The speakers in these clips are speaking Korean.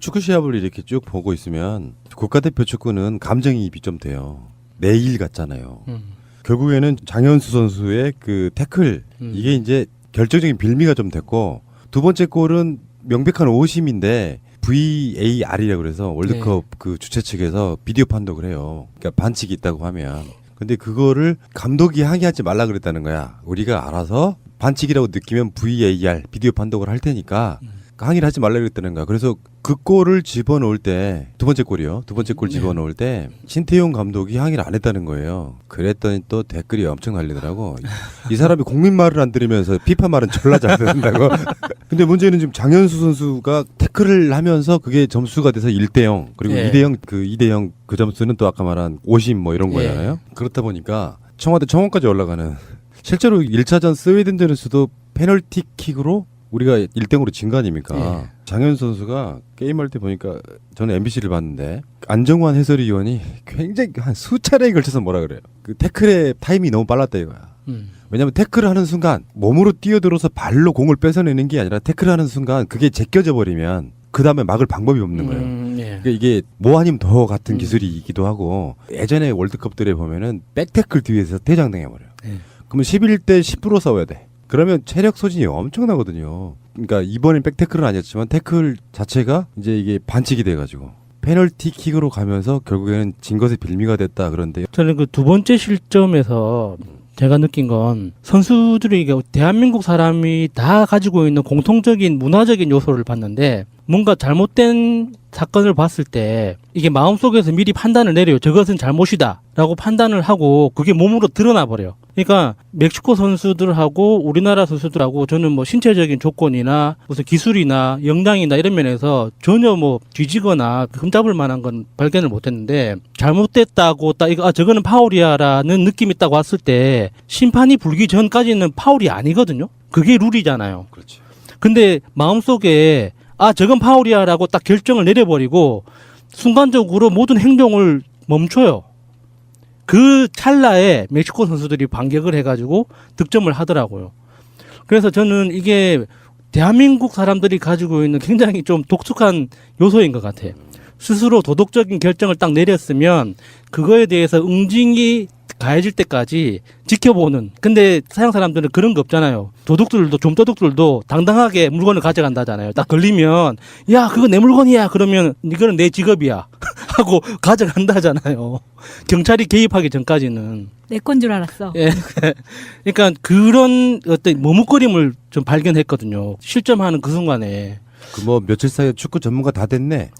축구 시합을 이렇게 쭉 보고 있으면 국가대표 축구는 감정이입이 좀 돼요. 내일 같잖아요. 음. 결국에는 장현수 선수의 그 태클 음. 이게 이제 결정적인 빌미가 좀 됐고 두 번째 골은 명백한 오심인데 VAR이라고 그래서 월드컵 그 주최 측에서 비디오 판독을 해요. 그러니까 반칙이 있다고 하면. 근데 그거를 감독이 항의하지 말라 그랬다는 거야. 우리가 알아서 반칙이라고 느끼면 VAR 비디오 판독을 할 테니까 항의를 하지 말라 그랬다는 거야. 그래서 그 골을 집어넣을 때 두 번째 골이요. 두 번째 골 네. 집어넣을 때 신태용 감독이 항의를 안 했다는 거예요. 그랬더니 또 댓글이 엄청 날리더라고. 이 사람이 국민 말을 안 들으면서 피파 말은 졸라 잘 듣는다고. 근데 문제는 지금 장현수 선수가 태클을 하면서 그게 점수가 돼서 1대 0 그리고 예. 2대 0그 2대 0그 점수는 또 아까 말한 50 뭐 이런 예. 거잖아요. 그렇다 보니까 청와대 청원까지 올라가는 실제로 1차전 스웨덴전에서도 페널티킥으로 우리가 1등으로 진 거 아닙니까? 예. 장현 선수가 게임할 때 보니까 저는 MBC를 봤는데 안정환 해설위원이 굉장히 한 수차례에 걸쳐서 뭐라 그래요. 그 태클의 타임이 너무 빨랐다 이거야. 음. 왜냐면 태클을 하는 순간 몸으로 뛰어들어서 발로 공을 뺏어내는 게 아니라 태클을 하는 순간 그게 제껴져 버리면 그 다음에 막을 방법이 없는 거예요. 음, 예. 그러니까 이게 뭐 아니면 더 같은 음. 기술이기도 하고 예전에 월드컵들에 보면은 백태클 뒤에서 퇴장당해 버려요. 예. 그러면 11대 10으로 싸워야 돼. 그러면 체력 소진이 엄청나거든요. 그러니까 이번엔 백태클은 아니었지만 태클 자체가 이제 이게 반칙이 돼가지고 페널티 킥으로 가면서 결국에는 진 것의 빌미가 됐다 그런데 저는 그 두 번째 실점에서 제가 느낀 건 선수들이 이게 대한민국 사람이 다 가지고 있는 공통적인 문화적인 요소를 봤는데 뭔가 잘못된 사건을 봤을 때 이게 마음속에서 미리 판단을 내려요. 저것은 잘못이다 라고 판단을 하고 그게 몸으로 드러나 버려요. 그러니까 멕시코 선수들하고 우리나라 선수들하고 저는 뭐 신체적인 조건이나 무슨 기술이나 역량이나 이런 면에서 전혀 뭐 뒤지거나 흠잡을 만한 건 발견을 못했는데 잘못됐다고 딱 이거 아 저거는 파울이야라는 느낌이 있다고 왔을 때 심판이 불기 전까지는 파울이 아니거든요. 그게 룰이잖아요. 그렇죠. 근데 마음속에 아 저건 파울이야라고 딱 결정을 내려버리고 순간적으로 모든 행동을 멈춰요. 그 찰나에 멕시코 선수들이 반격을 해가지고 득점을 하더라고요. 그래서 저는 이게 대한민국 사람들이 가지고 있는 굉장히 좀 독특한 요소인 것 같아요. 스스로 도덕적인 결정을 딱 내렸으면 그거에 대해서 응징이 가해질 때까지 지켜보는. 근데 서양 사람들은 그런 거 없잖아요. 도둑들도 좀 도둑들도 당당하게 물건을 가져간다잖아요. 딱 걸리면 야 그거 내 물건이야. 그러면 이거는 내 직업이야 하고 가져간다잖아요. 경찰이 개입하기 전까지는. 내 건 줄 알았어. 예. 그러니까 그런 어떤 머뭇거림을 좀 발견했거든요. 실점하는 그 순간에 그 뭐 며칠 사이에 축구 전문가 다 됐네.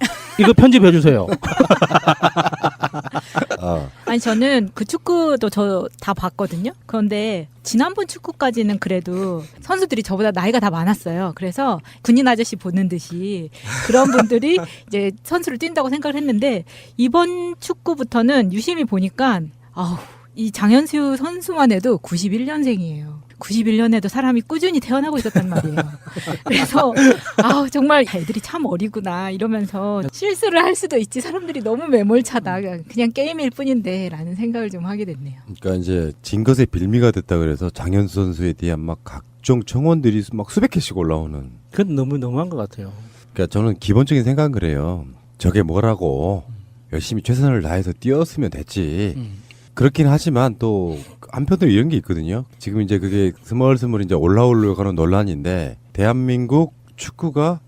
이거 편집해 주세요. 아, 아니 저는 그 축구도 저 다 봤거든요. 그런데 지난번 축구까지는 그래도 선수들이 저보다 나이가 다 많았어요. 그래서 군인 아저씨 보는 듯이 그런 분들이 이제 선수를 뛴다고 생각을 했는데 이번 축구부터는 유심히 보니까 아우 이 장현수 선수만 해도 91년생이에요. 91년에도 사람이 꾸준히 태어나고 있었단 말이에요. 그래서 아우 정말 애들이 참 어리구나 이러면서 실수를 할 수도 있지 사람들이 너무 매몰차다 그냥 게임일 뿐인데라는 생각을 좀 하게 됐네요. 그러니까 이제 진 것의 빌미가 됐다 그래서 장현수 선수에 대한 막 각종 청원들이 막 수백 개씩 올라오는. 그건 너무 너무한 것 같아요. 그러니까 저는 기본적인 생각은 그래요. 저게 뭐라고 열심히 최선을 다해서 뛰었으면 됐지. 음. 그렇긴 하지만 또 한편으로 이런 게 있거든요. 지금 이제 그게 스멀스멀 이제 올라오려고 하는 논란인데 대한민국 축구가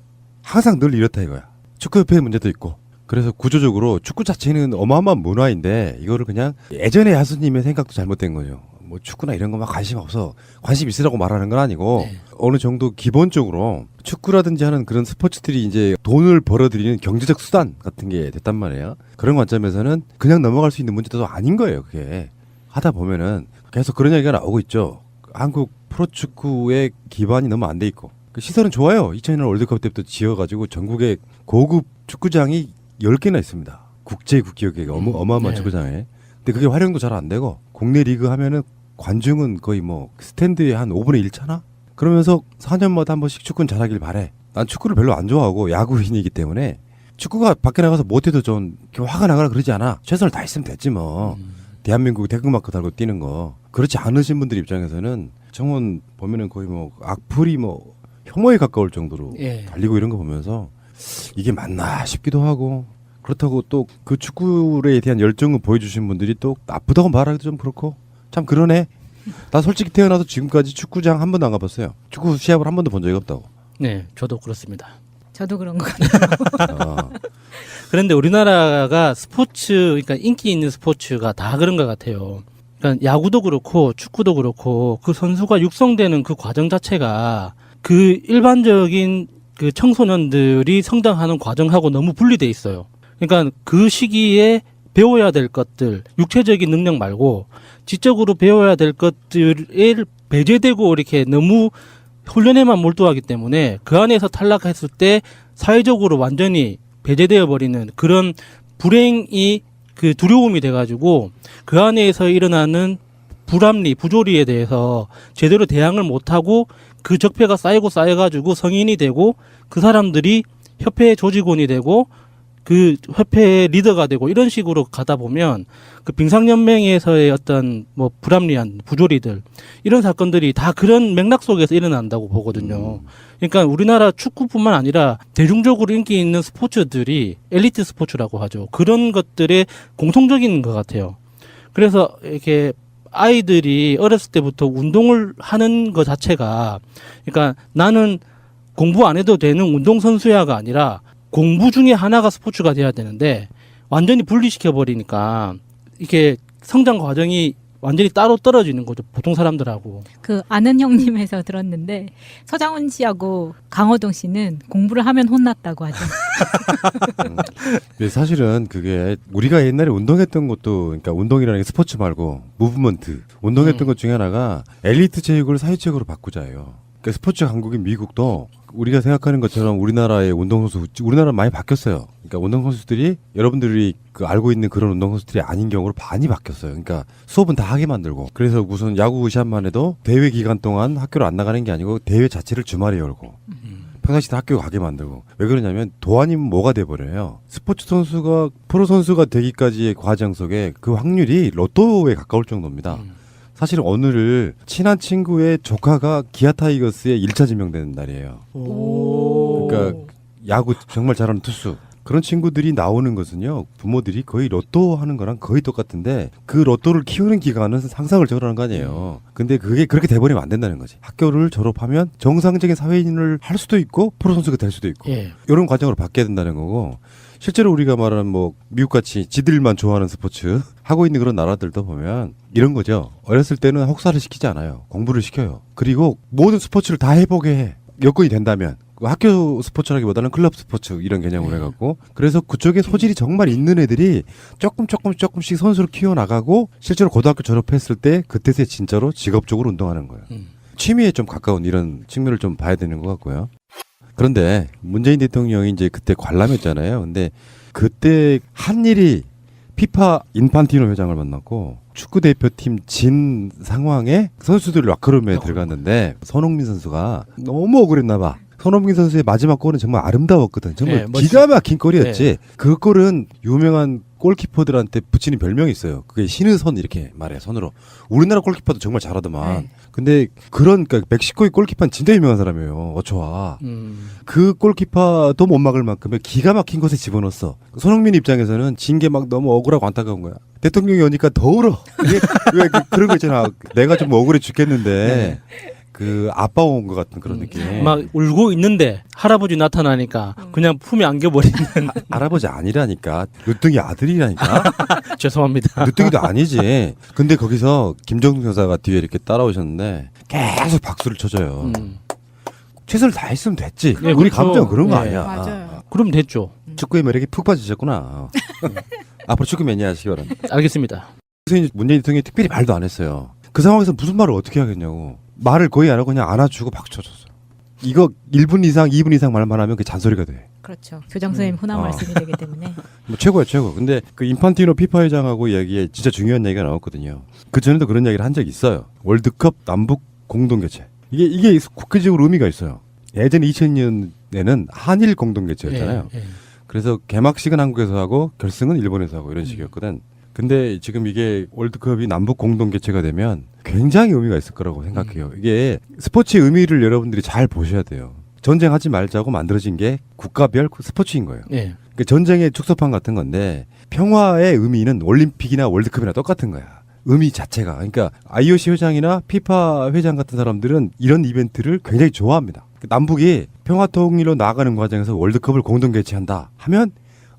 항상 늘 이렇다 이거야. 축구협회 문제도 있고. 그래서 구조적으로 축구 자체는 어마어마한 문화인데 이거를 그냥 예전에 야수님의 생각도 잘못된 거죠. 뭐 축구나 이런 거막 관심 없어. 관심 있으라고 말하는 건 아니고 네. 어느 정도 기본적으로 축구라든지 하는 그런 스포츠들이 이제 돈을 벌어들이는 경제적 수단 같은 게 됐단 말이에요. 그런 관점에서는 그냥 넘어갈 수 있는 문제도 아닌 거예요. 그게 하다 보면은 계속 그런 얘기가 나오고 있죠. 한국 프로축구의 기반이 너무 안 돼 있고 그 시설은 좋아요. 2002년 월드컵 때부터 지어가지고 전국에 고급 축구장이 10개나 있습니다. 국제 국기역에 어마, 어마어마한 네. 축구장에. 근데 그게 활용도 잘 안 되고 국내 리그 하면은 관중은 거의 뭐 스탠드에 한 5분의 1 차나? 그러면서 4년마다 한 번씩 축구는 잘하길 바래. 난 축구를 별로 안 좋아하고 야구인이기 때문에 축구가 밖에 나가서 못해도 좀 화가 나거나 그러지 않아. 최선을 다했으면 됐지 뭐. 대한민국 태극마크 달고 뛰는 거. 그렇지 않으신 분들 입장에서는 정원 보면은 거의 뭐 악플이 뭐 혐오에 가까울 정도로 예. 달리고 이런 거 보면서 이게 맞나 싶기도 하고 그렇다고 또 그 축구에 대한 열정을 보여주신 분들이 또 나쁘다고 말하기도 좀 그렇고 참 그러네. 나 솔직히 태어나서 지금까지 축구장 한 번도 안 가봤어요. 축구 시합을 한 번도 본 적이 없다고. 네, 저도 그렇습니다. 저도 그런 것 같아요. 어. 그런데 우리나라가 스포츠, 그러니까 인기 있는 스포츠가 다 그런 것 같아요. 그러니까 야구도 그렇고 축구도 그렇고 그 선수가 육성되는 그 과정 자체가 그 일반적인 그 청소년들이 성장하는 과정하고 너무 분리돼 있어요. 그러니까 그 시기에 배워야 될 것들, 육체적인 능력 말고 지적으로 배워야 될 것들을 배제되고 이렇게 너무 훈련에만 몰두하기 때문에 그 안에서 탈락했을 때 사회적으로 완전히 배제되어 버리는 그런 불행이 그 두려움이 돼가지고 그 안에서 일어나는 불합리, 부조리에 대해서 제대로 대항을 못하고 그 적폐가 쌓이고 쌓여가지고 성인이 되고 그 사람들이 협회 조직원이 되고 그 협회의 리더가 되고 이런 식으로 가다 보면 그 빙상연맹에서의 어떤 뭐 불합리한 부조리들 이런 사건들이 다 그런 맥락 속에서 일어난다고 보거든요. 그러니까 우리나라 축구뿐만 아니라 대중적으로 인기 있는 스포츠들이 엘리트 스포츠라고 하죠. 그런 것들의 공통적인 것 같아요. 그래서 이렇게 아이들이 어렸을 때부터 운동을 하는 것 자체가 그러니까 나는 공부 안 해도 되는 운동선수야가 아니라 공부 중에 하나가 스포츠가 돼야 되는데 완전히 분리시켜 버리니까 이게 성장 과정이 완전히 따로 떨어지는 거죠. 보통 사람들하고. 그 아는 형님에서 들었는데 서장훈 씨하고 강호동 씨는 공부를 하면 혼났다고 하죠. 근데 사실은 그게 우리가 옛날에 운동했던 것도 그러니까 운동이라는 게 스포츠 말고 무브먼트 운동했던 음. 것 중에 하나가 엘리트 체육을 사회체육으로 바꾸자예요. 그러니까 스포츠 강국인 미국도 우리가 생각하는 것처럼 우리나라의 운동선수 우리나라 많이 바뀌었어요. 그러니까 운동선수들이 여러분들이 그 알고 있는 그런 운동선수들이 아닌 경우로 많이 바뀌었어요. 그러니까 수업은 다 하게 만들고 그래서 무슨 야구 시합만 해도 대회 기간 동안 학교를 안 나가는 게 아니고 대회 자체를 주말에 열고 평상시 때 학교 가게 만들고 왜 그러냐면 도안이면 뭐가 돼버려요 스포츠 선수가 프로 선수가 되기까지의 과정 속에 그 확률이 로또에 가까울 정도입니다 음. 사실 오늘을 친한 친구의 조카가 기아 타이거스에 1차 지명되는 날이에요 오. 그러니까 야구 정말 잘하는 투수 그런 친구들이 나오는 것은요 부모들이 거의 로또 하는 거랑 거의 똑같은데 그 로또를 키우는 기간은 상상을 초월하는 거 아니에요 근데 그게 그렇게 돼버리면 안 된다는 거지 학교를 졸업하면 정상적인 사회인을 할 수도 있고 프로 선수가 될 수도 있고 예. 이런 과정으로 바뀌어야 된다는 거고 실제로 우리가 말하는 뭐 미국 같이 지들만 좋아하는 스포츠 하고 있는 그런 나라들도 보면 이런 거죠 어렸을 때는 혹사를 시키지 않아요 공부를 시켜요 그리고 모든 스포츠를 다 해보게 해 여건이 된다면 그 학교 스포츠라기보다는 클럽 스포츠 이런 개념으로 해갖고 그래서 그쪽에 소질이 정말 있는 애들이 조금 조금 조금씩 선수를 키워나가고 실제로 고등학교 졸업했을 때 그때서 진짜로 직업적으로 운동하는 거예요. 음. 취미에 좀 가까운 이런 측면을 좀 봐야 되는 것 같고요. 그런데 문재인 대통령이 이제 그때 관람했잖아요. 근데 그때 한 일이 피파 인판티노 회장을 만났고 축구 대표팀 진 상황에 선수들 라커룸에 들어갔는데 손흥민 선수가 너무 억울했나 봐. 손흥민 선수의 마지막 골은 정말 아름다웠거든. 정말 네, 기가 막힌 골이었지. 그 골은 유명한 골키퍼들한테 붙이는 별명이 있어요. 그게 신의 손 이렇게 말해 손으로. 우리나라 골키퍼도 정말 잘하더만. 네. 근데 그런 그러니까 멕시코의 골키퍼는 진짜 유명한 사람이에요. 어초와. 음. 그 골키퍼도 못 막을 만큼의 기가 막힌 곳에 집어넣었어. 손흥민 입장에서는 진 게 막 너무 억울하고 안타까운 거야. 대통령이 오니까 더 울어. 이게 왜 그- 그런 거 있잖아. 내가 좀 억울해 죽겠는데 그 아빠 온 것 같은 그런 느낌. 네. 막 울고 있는데 할아버지 나타나니까 그냥 품에 안겨버리는 할아버지 아니라니까. 늦둥이 아들이라니까. 죄송합니다. 늦둥이도 아니지. 근데 거기서 김정숙 여사가 뒤에 이렇게 따라오셨는데 계속 박수를 쳐줘요. 음. 최선을 다했으면 됐지. 네, 우리 그렇죠. 감정 그런 거 네. 아니야. 맞아요. 그럼 됐죠. 축구의 매력에 푹 빠지셨구나. 앞으로 축구 매니아 하시기 바랍니다. 알겠습니다. 그래서 이제 문재인 대통령이 특별히 말도 안 했어요. 그 상황에서 무슨 말을 어떻게 하겠냐고. 말을 거의 안 하고 그냥 안아주고 박수 쳐줬어. 이거 1분 이상, 2분 이상 말만 하면 그 잔소리가 돼. 그렇죠. 교장 선생님 흔한 어. 말씀이 되기 때문에 뭐 최고야, 최고. 근데 그 인판티노 피파 회장하고 이야기에 진짜 중요한 얘기가 나왔거든요. 그 전에도 그런 이야기를 한 적이 있어요. 월드컵 남북 공동 개최. 이게 이게 국회적으로 의미가 있어요. 예전 2000년에는 한일 공동 개최였잖아요. 예, 예. 그래서 개막식은 한국에서 하고 결승은 일본에서 하고 이런 식이었거든. 근데 지금 이게 월드컵이 남북 공동 개최가 되면 굉장히 의미가 있을 거라고 생각해요. 이게 스포츠의 의미를 여러분들이 잘 보셔야 돼요. 전쟁하지 말자고 만들어진 게 국가별 스포츠인 거예요. 예. 그 전쟁의 축소판 같은 건데 평화의 의미는 올림픽이나 월드컵이나 똑같은 거야. 의미 자체가. 그러니까 IOC 회장이나 피파 회장 같은 사람들은 이런 이벤트를 굉장히 좋아합니다. 남북이 평화 통일로 나아가는 과정에서 월드컵을 공동 개최한다 하면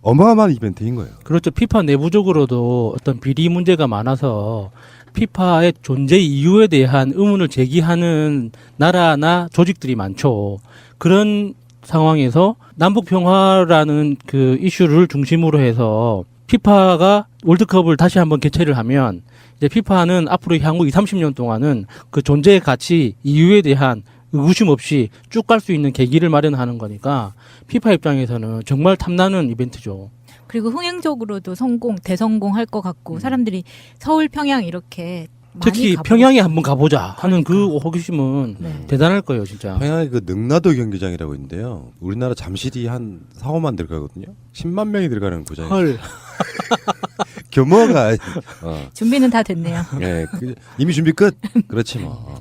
어마어마한 이벤트인 거예요. 그렇죠. 피파 내부적으로도 어떤 비리 문제가 많아서 피파의 존재 이유에 대한 의문을 제기하는 나라나 조직들이 많죠. 그런 상황에서 남북 평화라는 그 이슈를 중심으로 해서 피파가 월드컵을 다시 한번 개최를 하면 이제 피파는 앞으로 향후 2, 30년 동안은 그 존재의 가치 이유에 대한 의구심 없이 쭉 갈 수 있는 계기를 마련하는 거니까 피파 입장에서는 정말 탐나는 이벤트죠. 그리고 흥행적으로도 성공, 대성공할 것 같고 사람들이 서울, 평양 이렇게 많이 특히 가보고 평양에 한번 가보자 하는 그 호기심은 네. 대단할 거예요, 진짜. 평양에 그 능라도 경기장이라고 있는데요. 우리나라 잠실이 한 4, 5만 들어가거든요. 10만 명이 들어가는 구장이 헐. 규모가 어. 준비는 다 됐네요. 예, 그, 이미 준비 끝. 그렇지 뭐.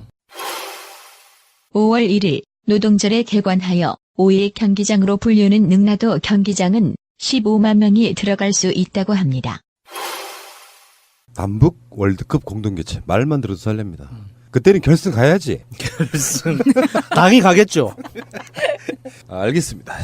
5월 1일 노동절에 개관하여 5일 경기장으로 불리는 능라도 경기장은 15만 명이 들어갈 수 있다고 합니다. 남북 월드컵 공동 개최 말만 들어도 설렙니다. 그때는 결승 가야지. 당이 가겠죠. 아, 알겠습니다.